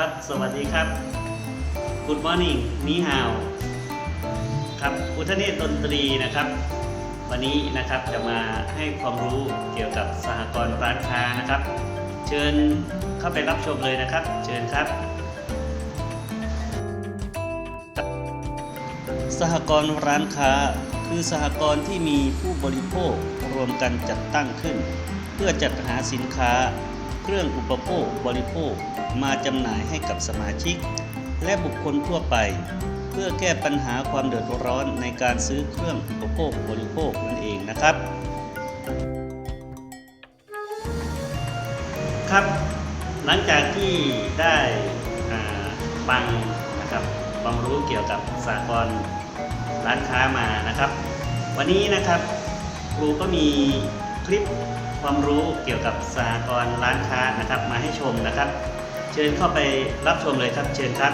ครับ สวัสดีครับ Good morning นีฮาวครับอุทเนศดนตรีนะครับ วันนี้นะครับจะมาให้ความรู้เกี่ยวกับสหกรณ์ร้านค้านะครับ เชิญเข้าไปรับชมเลยนะครับ เชิญครับ สหกรณ์ร้านค้าคือสหกรณ์ที่มีผู้บริโภครวมกันจัดตั้งขึ้น เพื่อจัดหาสินค้า เครื่องอุปโภคบริโภค มาจำหน่ายให้กับสมาชิก และบุคคลทั่วไป เพื่อแก้ปัญหาความเดือดร้อนในการซื้อเครื่องอุปโภคบริโภคนั่นเองนะครับ ครับ หลังจากที่ได้ฟังนะครับความรู้เกี่ยวกับสากลร้านค้ามานะครับ วันนี้นะครับครูก็มีคลิปความรู้เกี่ยวกับสากลร้านค้านะครับ มาให้ชมนะครับ เชิญเข้าไปรับชมเลยครับ เชิญครับ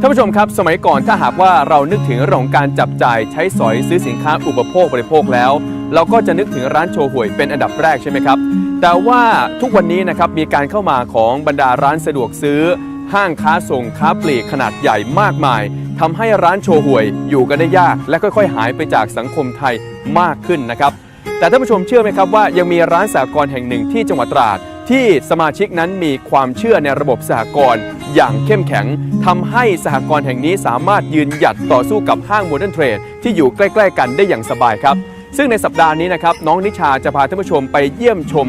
ท่านผู้ชมครับสมัยก่อนถ้าหากว่าเรานึกถึงเรื่องของการจับจ่ายใช้สอยซื้อสินค้าอุปโภคบริโภคแล้ว เราก็จะนึกถึงร้านโชห่วยเป็นอันดับแรกใช่ไหมครับ แต่ว่าทุกวันนี้นะครับมีการเข้ามาของบรรดาร้านสะดวกซื้อ ห้างค้าส่งค้าปลีกขนาดใหญ่มากมายทำให้ร้านโชห่วยอยู่กันได้ยาก และค่อยๆ หายไปจากสังคมไทยมากขึ้นนะครับ แต่ท่านผู้ชมเชื่อไหมครับว่ายังมีร้านสหกรณ์แห่งหนึ่งที่จังหวัดตราดที่สมาชิกนั้นมีความเชื่อในระบบสหกรณ์อย่างเข้มแข็งทำให้สหกรณ์แห่งนี้สามารถยืนหยัดต่อสู้กับห้างโมเดิร์นเทรดที่อยู่ใกล้ ๆ กันได้อย่างสบายครับ ซึ่งในสัปดาห์นี้นะครับน้องนิชาจะพาท่านผู้ชมไปเยี่ยมชม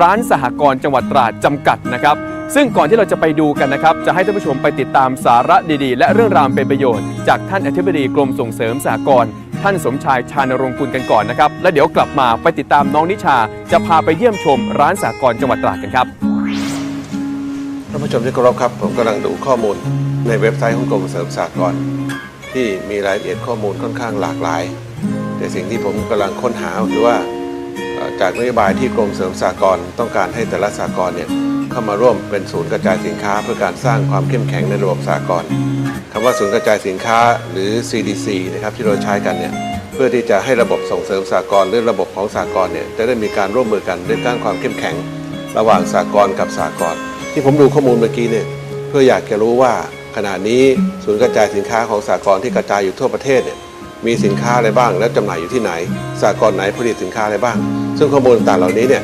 ร้านสหกรณ์จังหวัดตราดจำกัดนะครับ ซึ่งก่อนที่เราจะไปดูกันนะครับ จะให้ท่านผู้ชมไปติดตามสาระดีๆ และเรื่องราวเป็นประโยชน์ จากท่านอธิบดีกรมส่งเสริมสหกรณ์ท่านสมชายชาญรงกุลกันก่อนนะครับ และเดี๋ยวกลับมาไปติดตามน้องนิชา จะพาไปเยี่ยมชม ร้านสหกรณ์จังหวัดตราดกันครับท่านผู้ชมที่เคารพครับ ผมกำลังดูข้อมูลในเว็บไซต์ของกรมเสริมสากลที่มีรายละเอียดข้อมูลค่อนข้างหลากหลาย สิ่งที่ผมกำลังค้นหาคือว่าจากนโยบายที่กรมเสริมสากลต้องการให้แต่ละสากลเนี่ยเข้ามาร่วมเป็นศูนย์กระจายสินค้า เพื่อการสร้างความเข้มแข็งในระบบสากลคำว่าศูนย์กระจายสินค้าหรือ CDC นะครับที่เราใช้กันเนี่ยเพื่อที่จะให้ระบบส่งเสริมสากลหรือระบบของสากลเนี่ยจะได้มีการร่วมมือกันด้วยสร้างความเข้มแข็ง ระหว่างสากลกับสากลที่ผมดูข้อมูลเมื่อกี้เนี่ยเพื่ออยากจะรู้ว่าขณะนี้ศูนย์กระจายสินค้าของสากลที่กระจายอยู่ทั่วประเทศเนี่ย มีสินค้าอะไรบ้าง และจำหน่ายอยู่ที่ไหนสากลไหนผลิตสินค้าอะไรบ้าง ซึ่งข้อมูลต่างเหล่านี้เนี่ย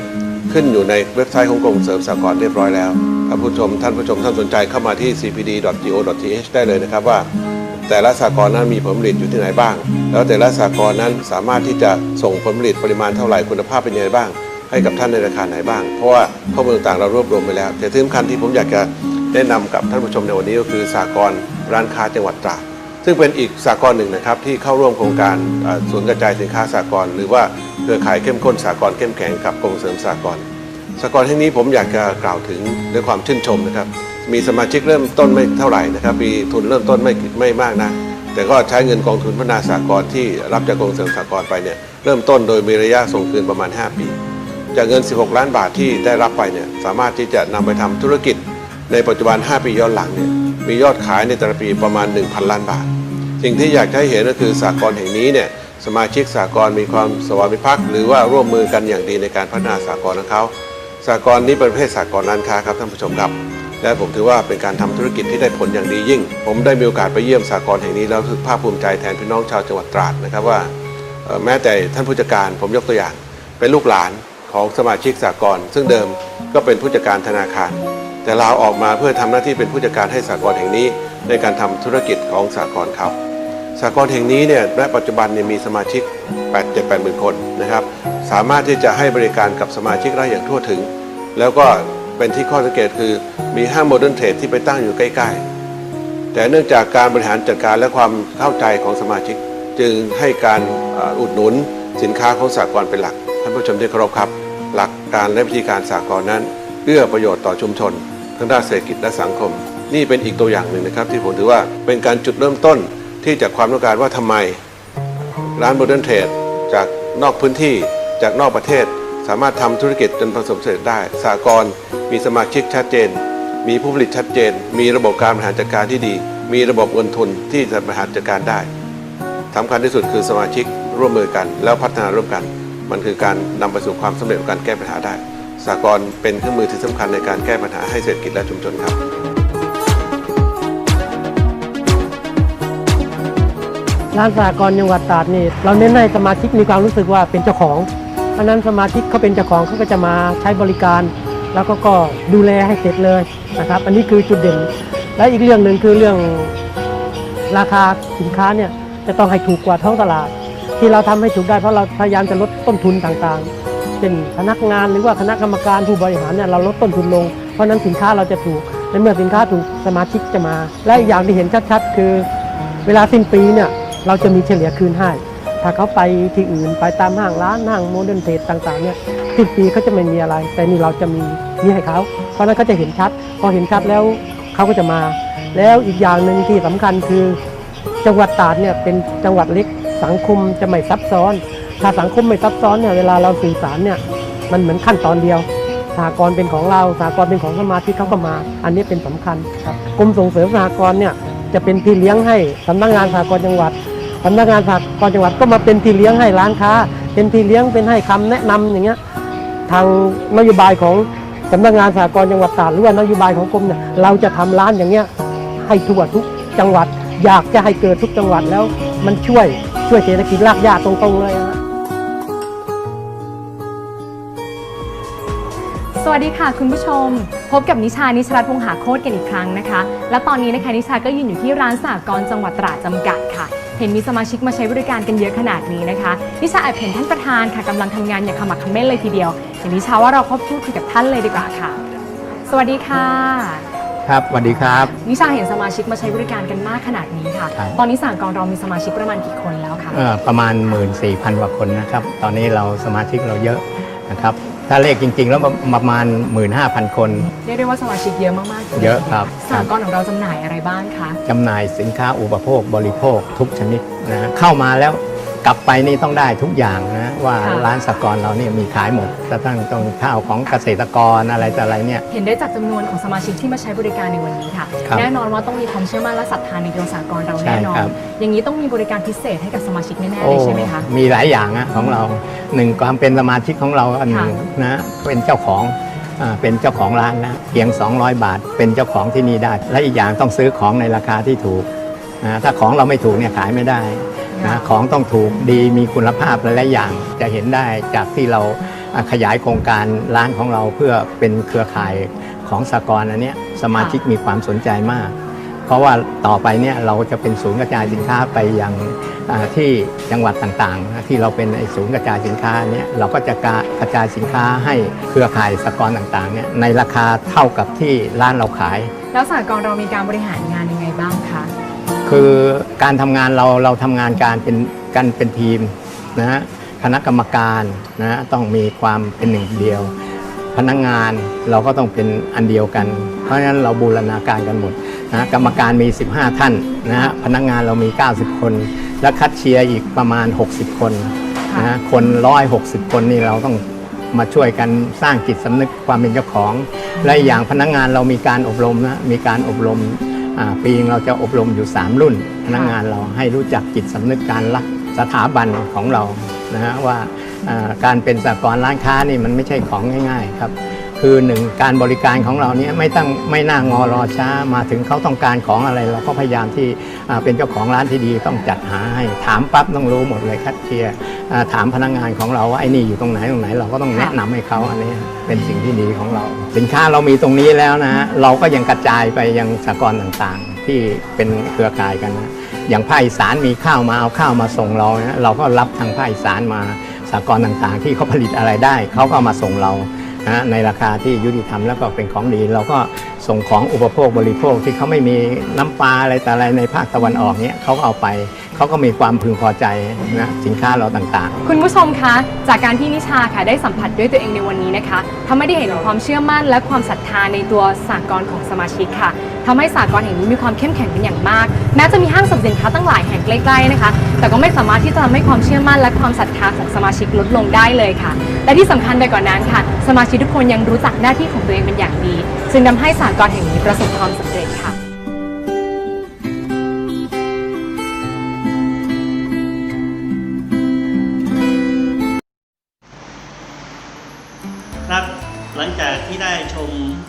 ขึ้นอยู่ในเว็บไซต์ของกรมเสริมสากลเรียบร้อยแล้วถ้าผู้ชมท่านผู้ชมท่านสนใจเข้ามาที่ cpd.go.th ได้เลยนะครับว่า แต่ละสากลนั้นมีผลผลิตอยู่ที่ไหนบ้าง แล้วแต่ละสากลนั้นสามารถที่จะส่งผลผลิตปริมาณเท่าไหร่คุณภาพเป็นยังไงบ้าง ให้กับท่านในราคาไหนบ้าง เพราะว่าข้อมูลต่างเรารวบรวมไปแล้ว แต่ที่สำคัญที่ผมอยากจะแนะนำกับท่านผู้ชมในวันนี้ก็คือสากลร้านค้าจังหวัดตราด ซึ่งเป็นอีกสากลหนึ่งนะครับที่เข้าร่วมโครงการเอ่อศูนย์กระจายสินค้าสากลหรือว่าเครือข่ายเข้มข้นสากลเข้มแข็งกับกรมเสริมสากลสากลแห่งนี้ผมอยากจะกล่าวถึงด้วยความชื่นชมนะครับ มีสมาชิกเริ่มต้นไม่เท่าไหร่นะครับมีทุนเริ่มต้นไม่ไม่มากนะแต่ก็ใช้เงินกองทุนพัฒนาสากลที่รับจากกรมเสริมสากลไปเนี่ยเริ่มต้นโดยมีระยะส่งคืนประมาณ 5 ปี จากเงิน 16 ล้านบาทที่ได้รับไปเนี่ยสามารถที่จะนำไปทำธุรกิจในปัจจุบัน 5 ปีย้อนหลังเนี่ย มียอดขายในแต่ละปีประมาณ 1,000 ล้านบาท สิ่งที่อยากให้เห็นก็คือสากลแห่งนี้เนี่ยสมาชิกสากลมีความสวามิภักดิ์หรือว่าร่วมมือกันอย่างดีในการพัฒนาสากลของเขาสากลนี้เป็นประเภทสากลร้านค้าครับท่านผู้ชมครับ และผมถือว่าเป็นการทำธุรกิจที่ได้ผลอย่างดียิ่ง ผมได้มีโอกาสไปเยี่ยมสากลแห่งนี้แล้วรู้สึกภาคภูมิใจแทนพี่น้องชาวจังหวัดตราดนะครับว่าแม้แต่ท่านผู้จัดการผมยกตัวอย่าง เป็นลูกหลานของสมาชิกสากลซึ่งเดิมก็เป็นผู้จัดการธนาคาร แต่ลาออกมาเพื่อทำหน้าที่เป็นผู้จัดการให้สากลแห่งนี้ ในการทำธุรกิจของสากลเขาสากลแห่งนี้เนี่ยณปัจจุบันเนี่ยมีสมาชิก 8 7 8หมื่นคนนะครับ สามารถที่จะให้บริการกับสมาชิกได้อย่างทั่วถึง แล้วก็เป็นที่ข้อสังเกตคือมีห้างโมเดิร์นเทรดที่ไปตั้งอยู่ใกล้ ๆ แต่เนื่องจากการบริหารจัดการและความเข้าใจของสมาชิก จึงให้การอุดหนุนสินค้าของสากลเป็นหลักท่านผู้ชมที่เคารพครับ หลักการและวิธีการสากลนั้นเอื้อประโยชน์ต่อชุมชน ทั้งด้านเศรษฐกิจและสังคม นี่เป็นอีกตัวอย่างหนึ่งนะครับ ที่ผมถือว่าเป็นการจุดเริ่มต้นที่จากความต้องการว่าทำไม ร้านโมเดิร์นเทรดจากนอกพื้นที่จากนอกประเทศ สามารถทำธุรกิจจนประสบความสร็จได้สากลมีสมาชิกชัดเจน มีผู้ผลิตชัดเจน มีระบบการบริหารจัดการที่ดี มีระบบเงินทุนที่จะบริหารจัดการได้สำคัญที่สุดคือสมาชิกร่วมมือกัน แล้วพัฒนาร่วมกัน มันคือการนำไปสู่ความสำเร็จของการแก้ปัญหาได้ สากลเป็นเครื่องมือที่สำคัญในการแก้ปัญหาให้เศรษฐกิจและชุมชนครับร้านสหกรณ์จังหวัดตราดนี่เราเน้นให้สมาชิกมีความรู้สึกว่าเป็นเจ้าของเพราะนั้นสมาชิกเขาเป็นเจ้าของเขาก็จะมาใช้บริการ แล้วก็ก็ดูแลให้เสร็จเลยนะครับ อันนี้คือจุดเด่น และอีกเรื่องหนึ่งคือเรื่องราคาสินค้าเนี่ยจะต้องให้ถูกกว่าท้องตลาด ที่เราทำให้ถูกได้เพราะเราพยายามจะลดต้นทุนต่างๆ เช่นพนักงานหรือว่าคณะกรรมการผู้บริหารเนี่ยเราลดต้นทุนลง เพราะนั้นสินค้าเราจะถูกในเมื่อสินค้าถูกสมาชิกจะมา และอีกอย่างที่เห็นชัดๆ คือ เวลาสิ้นปีเนี่ยเราจะมีเฉลี่ยคืนให้ถ้าเขาไปที่อื่นไปตามห้างร้านห้างโมเดิร์นเทรดต่างๆเนี่ยสิ้นปีเขาจะไม่มีอะไร แต่นี่เราจะมีมีให้เขาเพราะนั้นเขาจะเห็นชัด พอเห็นชัดแล้วเขาก็จะมา แล้วอีกอย่างหนึ่งที่สำคัญคือ จังหวัดตราดเนี่ยเป็นจังหวัดเล็กสังคมจะไม่ซับซ้อน ถ้าสังคมไม่ซับซ้อนเนี่ยเวลาเราสื่อสารเนี่ยมันเหมือนขั้นตอนเดียวสหกรณ์เป็นของเราสหกรณ์เป็นของสมาชิกเขาก็มา อันนี้เป็นสำคัญครับกรมส่งเสริมสหกรณ์เนี่ยจะเป็นพี่เลี้ยงให้สำนักงานสหกรณ์จังหวัดสำนักงานสหกรณ์จังหวัดก็มาเป็นพี่เลี้ยงให้ร้านค้า เป็นพี่เลี้ยงเป็นให้คำแนะนำอย่างเงี้ยทางนโยบายของสำนักงานสหกรณ์จังหวัดตราดหรือว่านโยบายของกรมเนี่ยเราจะทำร้านอย่างเงี้ยให้ทั่วทุกจังหวัด อยากจะให้เกิดทุกจังหวัดแล้วมันช่วยช่วยเศรษฐกิจรากหญ้าตรงๆเลยนะ สวัสดีค่ะคุณผู้ชม พบกับนิชานิชรัตน์วงศ์หาโคตรกันอีกครั้งนะคะ และตอนนี้นะคะนิชาก็ยืนอยู่ที่ร้านสหกรณ์จังหวัดตราดจำกัดค่ะ เห็นมีสมาชิกมาใช้บริการกันเยอะขนาดนี้นะคะ นิชาแอบเห็นท่านประธานค่ะกำลังทำงานอย่างขมักเขม้นเลยทีเดียวอย่างนิชาว่าเราเข้าพูดคุยกับท่านเลยดีกว่าค่ะ สวัสดีค่ะ ครับสวัสดีครับ นิชาเห็นสมาชิกมาใช้บริการกันมากขนาดนี้ค่ะ ครับ ตอนนี้สหกรณ์เรามีสมาชิกประมาณกี่คนแล้วคะ เอ่อประมาณ 14,000กว่าคนนะครับ ตอนนี้เราสมาชิกเราเยอะนะครับ ถ้าเลขจริง ๆ แล้วประมาณ 15,000 คน เรียกได้ว่าสมาชิกเยอะมากๆทีดีวเยอะครับ สหกรณ์ของเราจำหน่ายอะไรบ้างคะ จำหน่ายสินค้าอุปโภคบริโภคทุกชนิดนะเข้ามาแล้ว กลับไปนี่ต้องได้ทุกอย่างนะว่าค่ะ ร้านสหกรณ์เราเนี่ยมีขายหมดจะตั้งต้องข้าวของเกษตรกรอะไรแต่อะไรเนี่ย เห็นได้จากจำนวนของสมาชิกที่มาใช้บริการในวันนี้ค่ะ ครับแน่นอนว่าต้องมีความเชื่อมั่นและศรัทธาในตัวสากลเราแน่นอใช่ครันบอย่างนี้ต้องมีบริการพิเศษให้กับสมาชิกแน่ๆเลยใช่ไหมคะ มีหลายอย่างนะของเราหนึ่งความเป็นสมาชิกของเราอันหนึ่งนะเป็นเจ้าของอ่าเป็นเจ้าของร้านนะเพียง 200 บาท เป็นเจ้าของที่นี่ได้ และอีกอย่างต้องซื้อของในราคาที่ถูกนะถ้าของเราไม่ถูกเนี่ยขายไม่ได้ นะค่ะของต้องถูกดีมีคุณภาพหลายๆอย่างจะเห็นได้จากที่เราอ่าขยายโครงการร้านของเราเพื่อเป็นเครือข่ายของสากลอันเนี้ยสมาชิกมีความสนใจมาก เพราะว่าต่อไปเนี่ยเราจะเป็นศูนย์กระจายสินค้าไปยังอ่าที่จังหวัดต่างๆนะที่เราเป็นไอ้ศูนย์กระจายสินค้าเนี่ยเราก็จะกระจายสินค้าให้เครือข่ายสหกรณ์ต่างๆเนี่ยในราคาเท่ากับที่ร้านเราขาย แล้วสากลเรามีการบริหารงานยังไงบ้างคะ คือการทำงานเราเราทำงานการเป็นกันเป็นทีมนะฮะคณะกรรมการนะฮะต้องมีความเป็นหนึ่งเดียว พนักงานเราก็ต้องเป็นอันเดียวกัน เพราะฉะนั้นเราบูรณาการกันหมดนะกรรมการมี 15 ท่านนะฮะพนักงานเรามี 90 คน และคัดเชียร์อีกประมาณ 60 คนนะฮะคน160 คนนี่เราต้องมาช่วยกันสร้างจิตสำนึกความเป็นเจ้าของ และอย่างพนักงานเรามีการอบรมนะมีการอบรม ปีนึงเราจะอบรมอยู่ 3 รุ่นพนักงานเราให้รู้จักจิตสำนึกการรักสถาบันของเรานะฮะว่าการเป็นสากลร้านค้านี่มันไม่ใช่ของง่าย ๆ ครับ คือหนึ่งการบริการของเราเนี่ยไม่ตั้งไม่น่างอรอช้ามาถึงเขาต้องการของอะไร เราก็พยายามที่เป็นเจ้าของร้านที่ดีต้องจัดหาให้ถามปั๊บต้องรู้หมดเลยคัดเชียร์อ่าถามพนักงานของเราว่าไอ้นี่อยู่ตรงไหนตรงไหน เราก็ต้องแนะนำให้เขาอันนี้เป็นสิ่งที่ดีของเรา สินค้าเรามีตรงนี้แล้วนะเราก็ยังกระจายไปยังสากลต่างๆ ที่เป็นเครือข่ายกันนะอย่างภาคอีสานมีข้าวมาเอาข้าวมาส่งเรานะเราก็รับทางภาคอีสานมาสากลต่างๆ ที่เขาผลิตอะไรได้เขาก็มาส่งเรา นะในราคาที่ยุติธรรมแล้วก็เป็นของดี เราก็ส่งของอุปโภคบริโภคที่เขาไม่มีน้ำปลาอะไรแต่อะไรในภาคตะวันออกเนี้ยเขาก็เอาไป เขาก็มีความพึงพอใจนะสินค้าเราต่างๆคุณผู้ชมคะ จากการที่นิชาค่ะได้สัมผัสด้วยตัวเองในวันนี้นะคะทำให้ได้เห็นถึงความเชื่อมั่นและความศรัทธาในตัวสากลของสมาชิกค่ะทำให้สากลแห่งนี้มีความเข้มแข็งเป็นอย่างมาก แม้จะมีห้างสรรพสินค้าตั้งหลายแห่งใกล้ๆนะคะ แต่ก็ไม่สามารถที่จะทำให้ความเชื่อมั่นและความศรัทธาของสมาชิกลดลงได้เลยค่ะ และที่สำคัญไปกว่านั้นค่ะ สมาชิกทุกคนยังรู้จักหน้าที่ของตัวเองเป็นอย่างดี จึงทำให้สากลแห่งนี้ประสบความสำเร็จค่ะ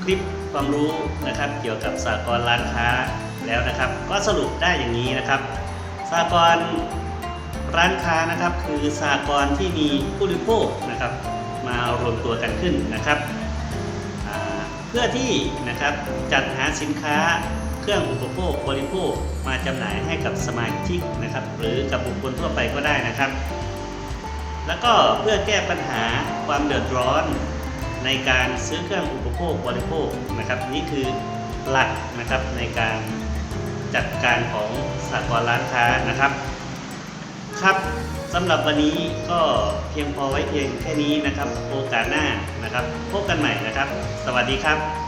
คลิปความรู้นะครับ เกี่ยวกับสากลร้านค้าแล้วนะครับ ก็สรุปได้อย่างนี้นะครับสากลร้านค้านะครับ คือสากลที่มีผู้บริโภคนะครับ มารวมตัวกันขึ้นนะครับ เพื่อที่นะครับจัดหาสินค้าเครื่องอุปโภคบริโภคมาจำหน่ายให้กับสมาชิกนะครับ หรือกับบุคคลทั่วไปก็ได้นะครับ แล้วก็เพื่อแก้ปัญหาความเดือดร้อน ในการซื้อเครื่องอุปโภคบริโภคนะครับ นี่คือหลักนะครับในการจัดการของสากลร้านค้านะครับ ครับสำหรับวันนี้ก็เพียงพอไว้เพียงแค่นี้นะครับ โอกาสหน้านะครับ พบกันใหม่นะครับ สวัสดีครับ